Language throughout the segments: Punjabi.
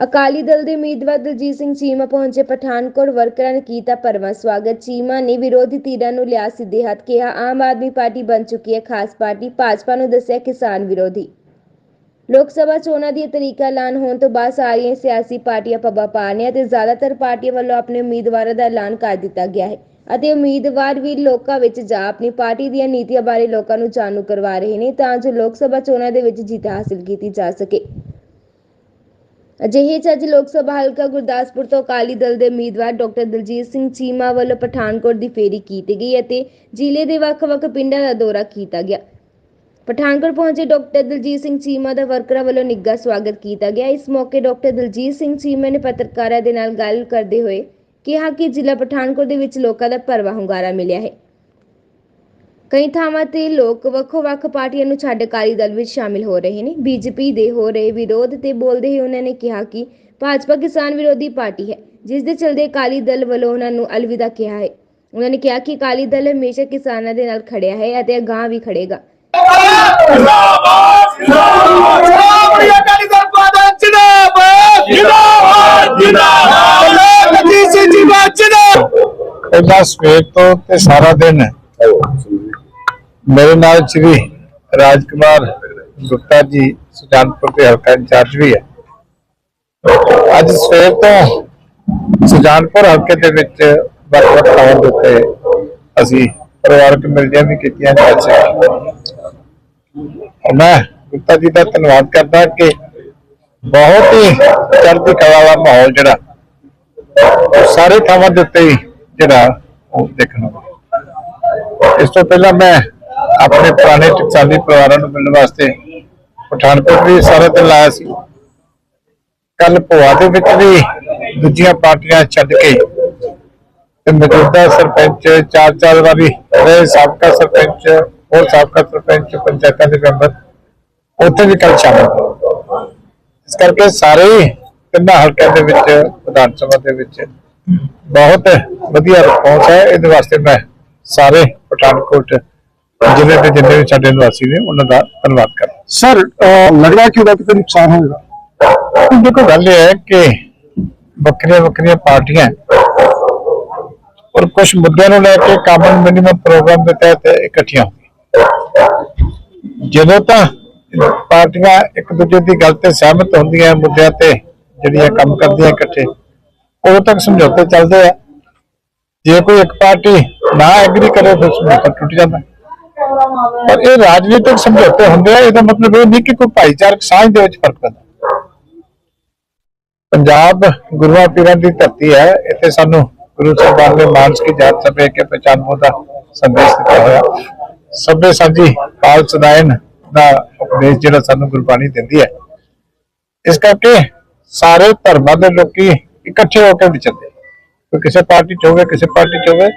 ਅਕਾਲੀ ਦਲ ਦੇ ਉਮੀਦਵਾਰ ਦਲਜੀਤ ਸਿੰਘ ਚੀਮਾ ਪਹੁੰਚੇ ਪਠਾਨਕੋਟ। ਵਰਕਰਾਂ ਨੇ ਕੀਤਾ ਭਰਵਾਂ ਸਵਾਗਤ। ਚੀਮਾ ਨੇ ਵਿਰੋਧੀ ਧਿਰਾਂ ਨੂੰ ਲਿਆ ਸਿੱਧੇ ਹੱਥ ਕਿਹਾ, ਆਮ ਆਦਮੀ ਪਾਰਟੀ ਬਣ ਚੁੱਕੀ ਹੈ, ਖਾਸ ਪਾਰਟੀ ਭਾਜਪਾ ਨੂੰ ਦੱਸਿਆ ਕਿਸਾਨ ਵਿਰੋਧੀ। ਲੋਕ ਸਭਾ ਚੋਣਾਂ ਦੀ ਤਰੀਕਾ ਐਲਾਨ ਹੋਣ ਤੋਂ ਬਾਅਦ ਸਾਰੀਆਂ ਸਿਆਸੀ ਪਾਰਟੀਆਂ ਪੱਬਾਂ ਪਾ ਨੇ ਤੇ ਜ਼ਿਆਦਾਤਰ ਪਾਰਟੀਆਂ ਵੱਲੋਂ ਆਪਣੇ ਉਮੀਦਵਾਰਾਂ ਦਾ ਐਲਾਨ ਕਰ ਦਿੱਤਾ ਗਿਆ ਹੈ ਅਤੇ ਉਮੀਦਵਾਰ ਵੀ ਲੋਕਾਂ ਵਿੱਚ ਜਾ ਆਪਣੀ ਪਾਰਟੀ ਦੀਆਂ ਨੀਤੀਆਂ ਬਾਰੇ ਲੋਕਾਂ ਨੂੰ ਜਾਣੂ ਕਰਵਾ ਰਹੇ ਨੇ ਤਾਂ ਜੋ ਲੋਕ ਸਭਾ ਚੋਣਾਂ ਦੇ ਵਿੱਚ ਜਿੱਤ ਹਾਸਲ ਕੀਤੀ ਜਾ ਸਕੇ। ਅਜਿਹੇ 'ਚ ਅੱਜ ਲੋਕ ਸਭਾ ਹਲਕਾ ਗੁਰਦਾਸਪੁਰ ਤੋਂ ਅਕਾਲੀ ਦਲ ਦੇ ਉਮੀਦਵਾਰ ਡਾਕਟਰ ਦਲਜੀਤ ਸਿੰਘ ਚੀਮਾ ਵੱਲੋਂ ਪਠਾਨਕੋਟ ਦੀ ਫੇਰੀ ਕੀਤੀ ਗਈ ਅਤੇ ਜ਼ਿਲ੍ਹੇ ਦੇ ਵੱਖ-ਵੱਖ ਪਿੰਡਾਂ ਦਾ ਦੌਰਾ ਕੀਤਾ ਗਿਆ। ਪਠਾਨਕੋਟ ਪਹੁੰਚੇ ਡਾਕਟਰ ਦਲਜੀਤ ਸਿੰਘ ਚੀਮਾ ਦਾ ਵਰਕਰਾਂ ਵੱਲੋਂ ਨਿੱਘਾ ਸਵਾਗਤ ਕੀਤਾ ਗਿਆ। ਇਸ ਮੌਕੇ ਡਾਕਟਰ ਦਲਜੀਤ ਸਿੰਘ ਚੀਮਾ ਨੇ ਪੱਤਰਕਾਰਾਂ ਦੇ ਨਾਲ ਗੱਲ ਕਰਦੇ ਹੋਏ ਕਿਹਾ ਕਿ ਜ਼ਿਲ੍ਹਾ ਪਠਾਨਕੋਟ ਦੇ ਵਿੱਚ ਲੋਕਾਂ ਦਾ ਭਰਵਾਂ ਹੁੰਗਾਰਾ ਮਿਲਿਆ ਹੈ। ਕਈ ਥਾਵਾਂ ਤੇ ਲੋਕ ਵੱਖੋ-ਵੱਖ ਪਾਰਟੀਆਂ ਨੂੰ ਛੱਡ ਅਕਾਲੀ ਦਲ ਵਿੱਚ ਸ਼ਾਮਿਲ ਹੋ ਰਹੇ ਨੇ। ਬੀਜੇਪੀ ਦੇ ਹੋ ਰਹੇ ਵਿਰੋਧ ਤੇ ਬੋਲਦੇ ਹੋਏ ਉਹਨਾਂ ਨੇ ਕਿਹਾ ਕਿ ਭਾਜਪਾ ਕਿਸਾਨ ਵਿਰੋਧੀ ਪਾਰਟੀ ਹੈ ਜਿਸ ਦੇ ਚਲਦੇ ਅਕਾਲੀ ਦਲ ਵੱਲੋਂ ਉਹਨਾਂ ਨੂੰ ਅਲਵਿਦਾ ਕਿਹਾ ਹੈ। ਉਹਨਾਂ ਨੇ ਕਿਹਾ ਕਿ ਅਕਾਲੀ ਦਲ ਹਮੇਸ਼ਾ ਕਿਸਾਨਾਂ ਦੇ ਨਾਲ ਖੜਿਆ ਹੈ ਅਤੇ ਅਗਾਂਹ ਵੀ ਖੜੇਗਾ ਜਿੰਦਾਬਾਦ ਜਿੰਦਾਬਾਦ ਅਕਾਲੀ ਦਲ ਜਿੰਦਾਬਾਦ ਜਿੰਦਾਬਾਦ ਜਿੰਦਾਬਾਦ ਤੋਂ ਤੇ ਸਾਰਾ ਦਿਨ ਮੇਰੇ ਨਾਲ ਸ਼੍ਰੀ ਰਾਜਕੁਮਾਰ ਗੁਪਤਾ ਜੀ, ਸੁਜਾਨਪੁਰ ਦੇ ਹਲਕਾ ਇੰਚਾਰਜ ਵੀ ਹੈ। ਅੱਜ ਸਵੇਰ ਤੋਂ ਸੁਜਾਨਪੁਰ ਹਲਕੇ ਦੇ ਵਿੱਚ ਵੱਖ-ਵੱਖ ਥਾਵਾਂ ਦੇ ਉੱਤੇ ਅਸੀਂ ਪਰਿਵਾਰਕ ਮਿਲਣੀਆਂ ਵੀ ਕੀਤੀਆਂ ਨੇ ਅੱਜ ਮੈਂ ਗੁਪਤਾ ਜੀ ਦਾ ਧੰਨਵਾਦ ਕਰਦਾ ਕਿ ਬਹੁਤ ਹੀ ਚੜ੍ਹਦੀ ਕਲਾ ਵਾਲਾ ਮਾਹੌਲ ਜਿਹੜਾ ਸਾਰੇ ਥਾਵਾਂ ਦੇ ਉੱਤੇ ਜਿਹੜਾ ਉਹ ਦੇਖਣਾ ਇਸ ਤੋਂ ਪਹਿਲਾਂ ਮੈਂ ਆਪਣੇ ਪੁਰਾਣੇ ਟਕਸਾਲੀ ਪਰਿਵਾਰਾਂ ਨੂੰ ਮਿਲਣ ਵਾਸਤੇ ਪਠਾਨਕੋਟ ਵੀ ਸਾਰਾ ਦਿਨ ਲਾਇਆ ਸੀ। ਕੱਲ ਭੋਆ ਦੇ ਵਿੱਚ ਵੀ ਦੂਜੀਆਂ ਪਾਰਟੀਆਂ ਛੱਡ ਕੇ ਤੇ ਮੌਜੂਦਾ ਸਰਪੰਚ, ਚਾਰ ਚਾਰ ਵਾਰੀ ਰਹੇ ਸਾਬਕਾ ਸਰਪੰਚ, ਹੋਰ ਸਾਬਕਾ ਸਰਪੰਚ, ਪੰਚਾਇਤਾਂ ਦੇ ਮੈਂਬਰ, ਉੱਥੇ ਵੀ ਕੱਲ ਸ਼ਾਮਲ ਇਸ ਕਰਕੇ ਸਾਰੇ ਤਿੰਨਾਂ ਹਲਕਿਆਂ ਦੇ ਵਿੱਚ, ਵਿਧਾਨ ਸਭਾ ਦੇ ਵਿੱਚ ਬਹੁਤ ਵਧੀਆ ਰਿਸਪੌਂਸ ਹੈ। ਇਹਦੇ ਵਾਸਤੇ ਮੈਂ ਸਾਰੇ ਪਠਾਨਕੋਟ ਜ਼ਿਲ੍ਹੇ ਦੇ ਜਿੰਨੇ ਵੀ ਸਾਡੇ ਨਿਵਾਸੀ ਨੇ ਉਹਨਾਂ ਦਾ ਧੰਨਵਾਦ ਕਰਦਾ। ਸਰ ਲੱਗਦਾ ਕਿ ਉਹਦਾ ਕਿਤੇ ਨੁਕਸਾਨ ਹੋਏਗਾ ਦੇਖੋ ਗੱਲ ਇਹ ਹੈ ਕਿ ਵੱਖਰੀਆਂ ਵੱਖਰੀਆਂ ਪਾਰਟੀਆਂ ਔਰ ਕੁਝ ਮੁੱਦਿਆਂ ਨੂੰ ਲੈ ਕੇ ਕਾਮਨ ਮਿਨੀਮਮ ਪ੍ਰੋਗਰਾਮ ਦੇ ਤਹਿਤ ਇਕੱਠੀਆਂ ਜਦੋਂ ਤਾਂ ਪਾਰਟੀਆਂ ਇੱਕ ਦੂਜੇ ਦੀ ਗੱਲ ਤੇ ਸਹਿਮਤ ਹੁੰਦੀਆਂ ਮੁੱਦਿਆਂ ਤੇ ਜਿਹੜੀਆਂ ਕੰਮ ਕਰਦੀਆਂ ਇਕੱਠੇ ਉਦੋਂ ਤੱਕ ਸਮਝੌਤੇ ਚੱਲਦੇ ਆ। ਜੇ ਕੋਈ ਇੱਕ ਪਾਰਟੀ ਨਾ ਐਗਰੀ ਕਰੇ ਫਿਰ ਸਮਝੌਤਾ ਟੁੱਟ ਜਾਂਦਾ। ਪਰ ਇਹ ਰਾਜਨੀਤਿਕ ਸਮਝੌਤੇ ਹੁੰਦੇ ਆ, ਇਹਦਾ ਮਤਲਬ ਇਹ ਨਹੀਂ ਕਿ ਕੋਈ ਭਾਈਚਾਰਕ ਸਾਂਝ ਦੇ ਵਿੱਚ ਫ਼ਰਕ ਪੈਂਦਾ। ਪੰਜਾਬ ਗੁਰੂਆਂ ਪੀਰਾਂ ਦੀ ਧਰਤੀ ਹੈ, ਇੱਥੇ ਸਾਨੂੰ ਗੁਰੂ ਸਾਹਿਬਾਨ ਨੇ ਮਾਨਸ ਕੀ ਜਾਤ ਸਭੇ ਕੇ ਪਛਾਨੋ ਦਾ ਸੰਦੇਸ਼ ਦਿੱਤਾ ਹੋਇਆ। ਸਭੇ ਸਾਂਝੀ ਕਾਲ ਸਦਾਇਨ ਦਾ ਉਪਦੇਸ਼ ਜਿਹੜਾ ਸਾਨੂੰ ਗੁਰਬਾਣੀ ਦਿੰਦੀ ਹੈ। ਇਸ ਕਰਕੇ ਸਾਰੇ ਧਰਮਾਂ ਦੇ ਲੋਕੀ ਇਕੱਠੇ ਹੋ ਕੇ ਵਿਚਰਦੇ ਕੋਈ ਕਿਸੇ ਪਾਰਟੀ ਚ ਹੋਵੇ, ਕਿਸੇ ਪਾਰਟੀ ਚ ਹੋਵੇ,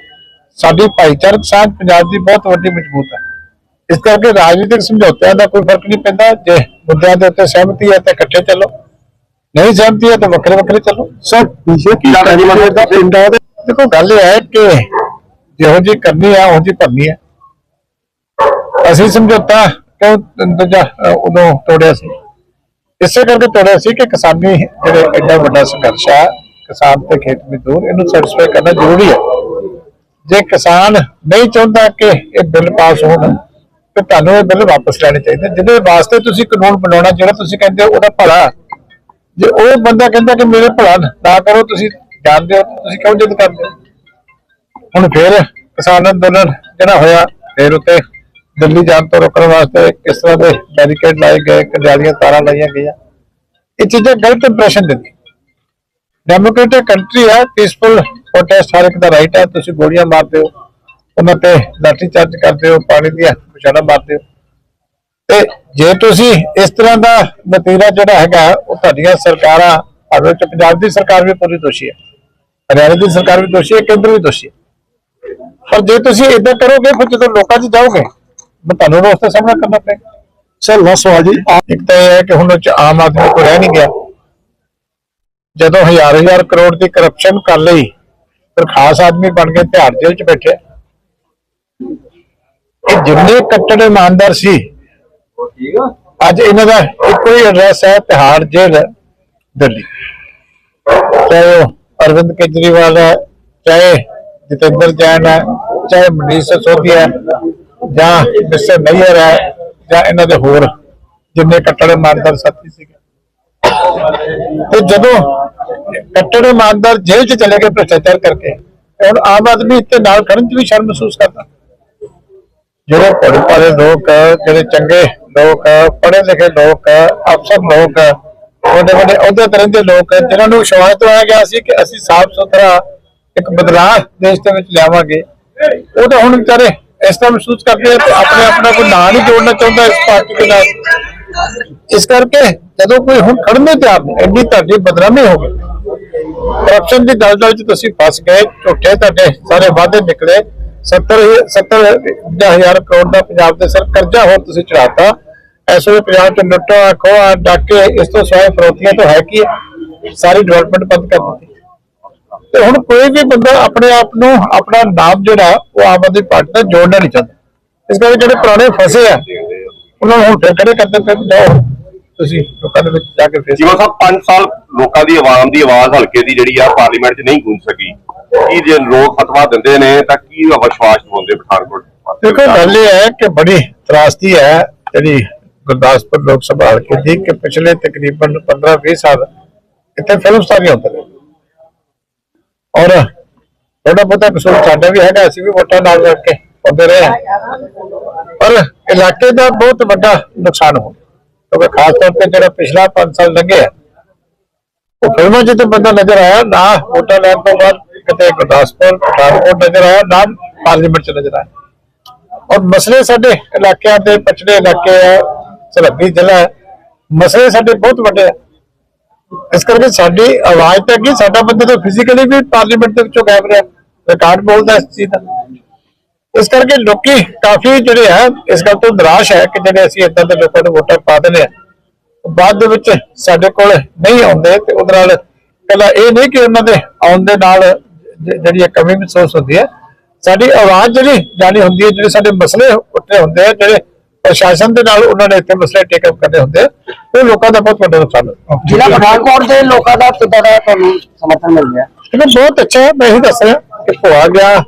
ਸਾਡੀ ਭਾਈਚਾਰਕ ਸਾਂਝ ਪੰਜਾਬ ਦੀ ਬਹੁਤ ਵੱਡੀ ਮਜ਼ਬੂਤ ਹੈ। ਇਸ ਕਰਕੇ ਰਾਜਨੀਤਿਕ ਸਮਝੌਤਿਆਂ ਦਾ ਕੋਈ ਫ਼ਰਕ ਨਹੀਂ ਪੈਂਦਾ। ਜੇ ਮੁੱਦਿਆਂ ਦੇ ਉੱਤੇ ਸਹਿਮਤੀ ਹੈ ਤਾਂ ਇਕੱਠੇ ਚੱਲੋ। ਨਹੀਂ ਸਹਿਮਤੀ ਹੈ ਤਾਂ ਵੱਖਰੇ ਵੱਖਰੇ ਚੱਲੋ। ਸਰ ਬੀਜੇਪੀ ਕੈਂਡੀਡੇਟ ਦਾ ਪਿੰਡਾਂ ਦੇ ਦੇਖੋ ਗੱਲ ਇਹ ਹੈ ਕਿ ਜਿਹੋ ਜੀ ਕਰਨੀ ਆ ਉਹ ਜੀ ਭਰਨੀ ਹੈ ਅਸੀਂ ਸਮਝੌਤਾ ਕਿਉਂ ਦੂਜਾ ਉਦੋਂ ਤੋੜਿਆ ਸੀ? ਇਸੇ ਕਰਕੇ ਤੋੜਿਆ ਸੀ ਕਿ ਕਿਸਾਨੀ ਜਿਹੜੇ ਐਡਾ ਵੱਡਾ ਸੰਘਰਸ਼ ਆ ਕਿਸਾਨ ਤੇ ਖੇਤ ਮਜ਼ਦੂਰ ਇਹਨੂੰ ਸੈਟੀਸਫਾਈ ਕਰਨਾ ਜ਼ਰੂਰੀ ਹੈ ਜੇ ਕਿਸਾਨ ਨਹੀਂ ਚਾਹੁੰਦਾ ਕਿ ਇਹ ਬਿੱਲ ਪਾਸ ਹੋਣ ਤੇ ਤੁਹਾਨੂੰ ਇਹ ਬਿੱਲ ਵਾਪਸ ਲੈਣੇ ਚਾਹੀਦੇ। ਜਿਹਦੇ ਵਾਸਤੇ ਤੁਸੀਂ ਕਾਨੂੰਨ ਬਣਾਉਣਾ, ਜਿਹੜਾ ਤੁਸੀਂ ਕਹਿੰਦੇ ਹੋ, ਉਹਦਾ ਭਲਾ ਜੇ ਉਹ ਬੰਦਾ ਕਹਿੰਦਾ ਕਿ ਮੇਰੇ ਭਲਾ ਨਾ ਕਰੋ ਤੁਸੀਂ ਜਾਣਦੇ ਹੋ, ਤੁਸੀਂ ਕਿਉਂ ਜਿੱਦ ਕਰਦੇ ਹੋ? ਹੁਣ ਫੇਰ ਕਿਸਾਨ ਅੰਦੋਲਨ ਜਿਹੜਾ ਹੋਇਆ, ਫੇਰ ਉੱਤੇ ਦਿੱਲੀ ਜਾਣ ਤੋਂ ਰੋਕਣ ਵਾਸਤੇ ਕਿਸ ਤਰ੍ਹਾਂ ਦੇ ਬੈਰੀਕੇਡ ਲਾਏ ਗਏ ਕੰਡਿਆਲੀਆਂ ਤਾਰਾਂ ਲਾਈਆਂ ਗਈਆਂ। ਇਹ ਚੀਜ਼ਾਂ ਗਲਤ ਇੰਪ੍ਰੈਸ਼ਨ ਦਿੰਦੀ ਡੈਮੋਕ੍ਰੇਟਿਕ ਕੰਟਰੀ ਹੈ ਪੀਸਫੁਲ ਪ੍ਰੋਟੈਸਟ ਹਰ ਇੱਕ ਦਾ ਰਾਈਟ ਹੈ, ਤੁਸੀਂ ਗੋਲੀਆਂ ਮਾਰਦੇ ਹੋ। ਉਹਨਾਂ ਤੇ ਲਾਠੀ ਚਾਰਜ ਕਰਦੇ ਹੋ ਪਾਣੀ ਦੀਆਂ ਪੁਛਾੜਾ ਮਾਰਦੇ ਹੋ। ਤੇ ਜੇ ਤੁਸੀਂ ਇਸ ਤਰ੍ਹਾਂ ਦਾ ਨਤੀਜਾ ਜਿਹੜਾ ਹੈਗਾ ਉਹ ਤੁਹਾਡੀਆਂ ਸਰਕਾਰਾਂ ਭਾਵੇਂ ਪੰਜਾਬ ਦੀ ਸਰਕਾਰ ਵੀ ਪੂਰੀ ਦੋਸ਼ੀ ਹੈ ਹਰਿਆਣਾ ਦੀ ਸਰਕਾਰ ਵੀ ਦੋਸ਼ੀ ਹੈ ਕੇਂਦਰ ਵੀ ਦੋਸ਼ੀ ਹੈ। ਪਰ ਜੇ ਤੁਸੀਂ ਇਦਾਂ ਕਰੋਗੇ ਫਿਰ ਜਦੋਂ ਲੋਕਾਂ 'ਚ ਜਾਓਗੇ ਤੁਹਾਨੂੰ ਉਸ ਦਾ ਸਾਹਮਣਾ ਕਰਨਾ ਪਏਗਾ। ਸਰ ਲਾਸਟ ਸਵਾਲ ਜੀ। ਇੱਕ ਤਾਂ ਇਹ ਹੈ ਕਿ ਹੁਣ 'ਚ ਆਮ ਆਦਮੀ ਕੋਈ ਰਹਿ ਨਹੀਂ ਗਿਆ। ਜਦੋਂ ਹਜ਼ਾਰ ਹਜ਼ਾਰ ਕਰੋੜ ਦੀ ਕਰਪਸ਼ਨ ਕਰ ਲਈ ਫਿਰ ਖਾਸ ਆਦਮੀ ਬਣ ਕੇ ਤਿਹਾੜ ਜੇਲ੍ਹ 'ਚ ਬੈਠੇ। ਇਹ ਜਿੰਨੇ ਕੱਟੜ ਇਮਾਨਦਾਰ ਸੀ ਅੱਜ ਇਹਨਾਂ ਦਾ ਇੱਕੋ ਹੀ ਐਡਰੈਸ ਹੈ ਤਿਹਾੜ ਜੇਲ੍ਹ ਦਿੱਲੀ। ਚਾਹੇ ਅਰਵਿੰਦ ਕੇਜਰੀਵਾਲ ਹੈ ਚਾਹੇ ਜਤਿੰਦਰ ਜੈਨ ਹੈ ਚਾਹੇ ਮਨੀਸ਼ ਸਿਸੋਦੀਆ ਹੈ ਜਾਂ ਮਿਸਟਰ ਨਈਅਰ ਹੈ ਜਾਂ ਇਹਨਾਂ ਦੇ ਹੋਰ ਜਿੰਨੇ ਕੱਟੜ ਇਮਾਨਦਾਰ ਸਾਥੀ ਸੀਗੇ। ਤੇ ਜਦੋਂ ਕੱਟੜ ਇਮਾਨਦਾਰ ਜੇਲ੍ਹ 'ਚ ਚਲੇ ਗਏ ਭ੍ਰਿਸ਼ਟਾਚਾਰ ਕਰਕੇ ਤੇ ਹੁਣ ਆਮ ਆਦਮੀ ਇੱਥੇ ਨਾਲ ਖੜਨ 'ਚ ਵੀ ਸ਼ਰਮ ਮਹਿਸੂਸ ਕਰਦਾ। ਜਿਹੜੇ ਭੋਲੇ ਭਾਲੇ ਲੋਕ ਜਿਹੜੇ ਚੰਗੇ ਲੋਕ ਪੜ੍ਹੇ ਲਿਖੇ ਲੋਕ ਅਫਸਰ ਲੋਕ ਵੱਡੇ ਵੱਡੇ ਅਹੁਦੇ ਤੇ ਰਹਿੰਦੇ ਲੋਕ ਜਿਨ੍ਹਾਂ ਨੂੰ ਵਿਸ਼ਵਾਸ ਦਿਵਾਇਆ ਗਿਆ ਸੀ ਕਿ ਅਸੀਂ ਸਾਫ਼ ਸੁਥਰਾ ਇੱਕ ਬਦਲਾਅ ਦੇਸ਼ ਦੇ ਵਿੱਚ ਲਿਆਵਾਂਗੇ। ਉਹ ਤਾਂ ਹੁਣ ਵਿਚਾਰੇ ਇਸ ਤਰ੍ਹਾਂ ਮਹਿਸੂਸ ਕਰਦੇ ਆ ਕਿ ਆਪਣੇ ਆਪਣਾ ਕੋਈ ਨਾਂ ਨਹੀਂ ਜੋੜਨਾ ਚਾਹੁੰਦਾ ਇਸ ਪਾਰਟੀ ਦੇ ਨਾਲ। ਇਸ ਕਰਕੇ ਜਦੋਂ ਕੋਈ ਹੁਣ ਖੜਨ ਨਹੀਂ ਤਿਆਰ ਨਹੀਂ ਇੰਨੀ ਤੁਹਾਡੀ ਬਦਨਾਮੀ ਹੋ ਗਈ। ਕਰਪਸ਼ਨ ਦੀ ਦਲਦਲ 'ਚ ਤੁਸੀਂ ਫਸ ਗਏ, ਝੂਠੇ ਤੁਹਾਡੇ ਸਾਰੇ ਵਾਅਦੇ ਨਿਕਲੇ। 70 70 ਕਰੋੜ ਦਾ ਪੰਜਾਬ ਦੇ ਸਰ ਕਰਜ਼ਾ ਹੋਰ ਤੁਸੀਂ ਚੜਾਤਾ ਇਸ ਵੇਲੇ ਪੰਜਾਬ 'ਚ ਲੁੱਟਾਂ ਖੋਹਾਂ ਡਾਕੇ, ਇਸ ਤੋਂ ਸਿਵਾਏ ਫਰੋਤੀਆਂ ਤਾਂ ਹੈ ਕੀ ਸਾਰੀ ਡਿਵੈਲਪਮੈਂਟ ਬੰਦ ਕਰ ਦਿੱਤੀ। ਤੇ ਹੁਣ ਕੋਈ ਵੀ ਬੰਦਾ ਆਪਣੇ ਆਪ ਨੂੰ, ਆਪਣਾ ਨਾਮ ਜਿਹੜਾ, ਉਹ ਆਮ ਆਦਮੀ ਪਾਰਟੀ ਨਾਲ ਜੋੜਨਾ ਨਹੀਂ ਚਾਹੁੰਦਾ। ਇਸ ਕਰਕੇ ਜਿਹੜੇ ਪੁਰਾਣੇ ਫਸੇ ਆ, ਉਹਨਾਂ ਨੂੰ ਹੁਣ ਫਿਰ ਖੜੇ ਕਰਦੇ ਫਿਰ ਜਾਓ। ਤੁਸੀਂ ਲੋਕਾਂ ਦੇ ਵਿੱਚ ਜਾ ਕੇ ਫੇਸ ਜਿਵੇਂ ਸਾਹਿਬ 5 ਸਾਲ ਲੋਕਾਂ ਦੀ ਆਵਾਮ ਦੀ ਆਵਾਜ਼ ਹਲਕੇ ਦੀ ਜਿਹੜੀ ਆ, ਪਾਰਲੀਮੈਂਟ 'ਚ ਨਹੀਂ ਗੂੰਜ ਸਕੀ। ਕੀ ਜੇ ਲੋਕ ਫਤਵਾ ਦਿੰਦੇ ਨੇ, ਤਾਂ ਕੀ ਵਿਸ਼ਵਾਸ ਦਿਵਾਉਂਦੇ ਪਠਾਨਕੋਟ ਦੇਖੋ, ਗੱਲ ਇਹ ਹੈ ਕਿ ਬੜੀ ਤਰਾਸਦੀ ਹੈ ਜਿਹੜੀ ਗੁਰਦਾਸਪੁਰ ਲੋਕ ਸਭਾ ਹਲਕੇ ਦੀ ਕਿ ਪਿਛਲੇ ਤਕਰੀਬਨ 15-20 ਸਾਲ ਇੱਥੇ ਫਿਲਮ ਸਟਾਰੀਆਂ ਹੁੰਦੇ ਨੇ। ਔਰ ਥੋੜਾ ਬਹੁਤਾ ਕਸੂਰ ਸਾਡਾ ਵੀ ਹੈਗਾ, ਅਸੀਂ ਵੀ ਵੋਟਾਂ ਨਾਲ ਰੱਖ ਕੇ ਰਹੇ ਪਰ ਇਲਾਕੇ ਦਾ ਬਹੁਤ ਵੱਡਾ ਨੁਕਸਾਨ ਹੋ ਕਿਉਂਕਿ ਖਾਸ ਤੌਰ ਤੇ ਜਿਹੜਾ ਪਿਛਲਾ 5 ਸਾਲ ਲੰਘਿਆ, ਉਹ ਫਿਲਮਾਂ 'ਚ ਤਾਂ ਬੰਦਾ ਨਜ਼ਰ ਆਇਆ, ਨਾ ਵੋਟਾਂ ਲੈਣ ਤੋਂ ਬਾਅਦ ਕਿਤੇ ਗੁਰਦਾਸਪੁਰ, ਪਠਾਨਕੋਟ ਨਜ਼ਰ ਆਇਆ ਨਾ ਪਾਰਲੀਮੈਂਟ 'ਚ ਨਜ਼ਰ ਆਇਆ। ਔਰ ਮਸਲੇ ਸਾਡੇ ਇਲਾਕਿਆਂ ਦੇ ਪਛੜੇ ਇਲਾਕੇ ਆ, ਸਰਹੱਦੀ ਜ਼ਿਲ੍ਹਾ ਮਸਲੇ ਸਾਡੇ ਬਹੁਤ ਵੱਡੇ ਆ। ਇਸ ਕਰਕੇ ਸਾਡੀ ਆਵਾਜ਼ ਤਾਂ ਕੀ ਸਾਡਾ ਬੰਦਾ ਤਾਂ ਫਿਜ਼ੀਕਲੀ ਵੀ ਪਾਰਲੀਮੈਂਟ ਦੇ ਵਿੱਚੋਂ ਗਾਇਬ ਰਿਹਾ ਰਿਕਾਰਡ ਬੋਲਦਾ ਇਸ ਚੀਜ਼ ਦਾ। ਇਸ ਕਰਕੇ ਲੋਕੀ ਕਾਫੀ ਜਿਹੜੇ ਆ, ਇਸ ਗੱਲ ਤੋਂ ਨਿਰਾਸ਼ ਹੈ ਕਿ ਜਿਹੜੇ ਅਸੀਂ ਇਦਾਂ ਦੇ ਲੋਕਾਂ ਨੂੰ ਵੋਟਾਂ ਪਾ ਦਿੰਦੇ ਆ ਬਾਅਦ ਦੇ ਵਿੱਚ ਸਾਡੇ ਕੋਲ ਨਹੀਂ ਆਉਂਦੇ ਤੇ ਉਹਦੇ ਨਾਲ ਕੱਲਾ ਇਹ ਨਹੀਂ ਕਿ ਉਹਨਾਂ ਦੇ ਆਉਣ ਦੇ ਨਾਲ ਜਿਹੜੀ ਕਮੀ ਮਹਿਸੂਸ ਹੁੰਦੀ ਹੈ। ਸਾਡੀ ਆਵਾਜ਼ ਜਿਹੜੀ ਜਾਣੀ ਹੁੰਦੀ ਹੈ ਜਿਹੜੇ ਸਾਡੇ ਮਸਲੇ ਉੱਠੇ ਹੁੰਦੇ ਆ ਜਿਹੜੇ ਪ੍ਰਸ਼ਾਸਨ ਦੇ ਨਾਲ ਉਹਨਾਂ ਨੇ ਇੱਥੇ ਮਸਲੇ ਟੇਕ ਅਪ ਕਰਨੇ ਹੁੰਦੇ ਆ ਉਹ ਲੋਕਾਂ ਦਾ ਬਹੁਤ ਵੱਡਾ ਨੁਕਸਾਨ ਹੈ। ਜ਼ਿਲ੍ਹਾ ਪਠਾਨਕੋਟ ਦੇ ਲੋਕਾਂ ਦਾ ਕਿੱਦਾਂ ਦਾ ਤੁਹਾਨੂੰ ਸਮਰਥਨ ਮਿਲ ਰਿਹਾ? ਇਹ ਬਹੁਤ ਅੱਛਾ ਹੈ ਮੈਂ ਇਹ ਦੱਸ ਰਿਹਾ ਕਿ ਭੋਆ ਗਿਆ।